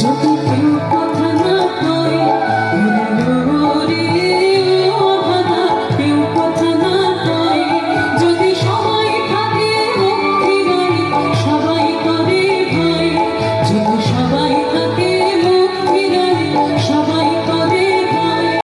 Jump